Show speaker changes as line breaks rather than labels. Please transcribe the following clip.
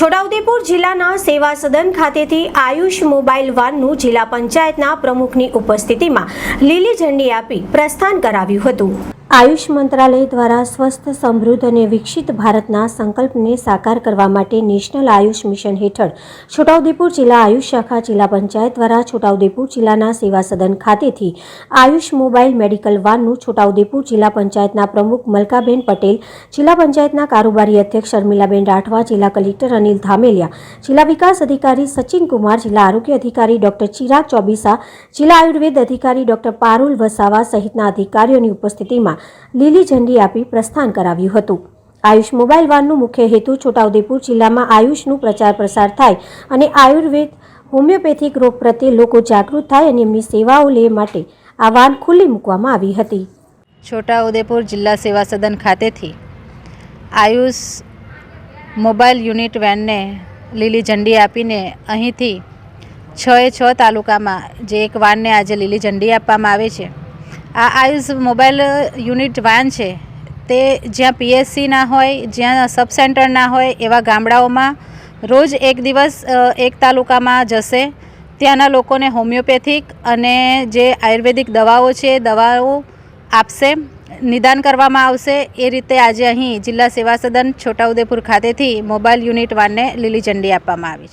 છોટાઉદેપુર જિલ્લાના સેવા સદન ખાતેથી આયુષ મોબાઈલ વાનનું જિલ્લા પંચાયતના પ્રમુખની ઉપસ્થિતિમાં લીલી ઝંડી આપી પ્રસ્થાન કરાવ્યું હતું. આયુષ મંત્રાલય દ્વારા સ્વસ્થ, સમૃદ્ધ અને વિકસિત ભારતના સંકલ્પને સાકાર કરવા માટે નેશનલ આયુષ મિશન હેઠળ છોટાઉદેપુર જિલ્લા આયુષ શાખા જિલ્લા પંચાયત દ્વારા છોટાઉદેપુર જિલ્લાના સેવા સદન ખાતેથી આયુષ મોબાઈલ મેડિકલ વાનનું છોટાઉદેપુર જિલ્લા પંચાયતના પ્રમુખ મલકાબેન પટેલ, જિલ્લા પંચાયતના કારોબારી અધ્યક્ષ શર્મિલાબેન રાઠવા, જિલ્લા કલેક્ટર અનિલ ધામેલિયા, જિલ્લા વિકાસ અધિકારી સચિન કુમાર જિલ્લા આરોગ્ય અધિકારી ડોક્ટર ચિરાગ ચોબીસા, જિલ્લા આયુર્વેદ અધિકારી ડોક્ટર પારુલ વસાવા સહિતના અધિકારીઓની ઉપસ્થિતિમાં લીલી ઝંડી આપી પ્રસ્થાન કરાવ્યું હતું. આયુષ મોબાઈલ વાનનો મુખ્ય હેતુ છોટાઉદેપુર જિલ્લામાં આયુષનું પ્રચાર પ્રસાર થાય અને આયુર્વેદ, હોમિયોપેથિક રોગ પ્રત્યે લોકો જાગૃત થાય અને એમની સેવાઓ લે માટે આ વાન ખુલ્લી મૂકવામાં આવી હતી.
છોટાઉદેપુર જિલ્લા સેવા સદન ખાતેથી આયુષ મોબાઈલ યુનિટ વેનને લીલી ઝંડી આપીને અહીંથી છ એ છ તાલુકામાં જે એક વાનને આજે લીલી ઝંડી આપવામાં આવે છે. આ આયુષ મોબાઈલ યુનિટ વાન છે. તે જ્યાં પીએસસી ના હોય, જ્યાં સબ સેન્ટર ના હોય, એવા ગામડાઓમાં રોજ એક દિવસ એક તાલુકામાં જશે. ત્યાંના લોકોને હોમિયોપેથિક અને જે આયુર્વેદિક દવાઓ છે, દવાઓ આપશે, નિદાન કરવામાં આવશે. એ રીતે આજે અહીં જિલ્લા સેવા સદન છોટાઉદેપુર ખાતેથી મોબાઈલ યુનિટ વાનને લીલી ઝંડી આપવામાં આવી છે.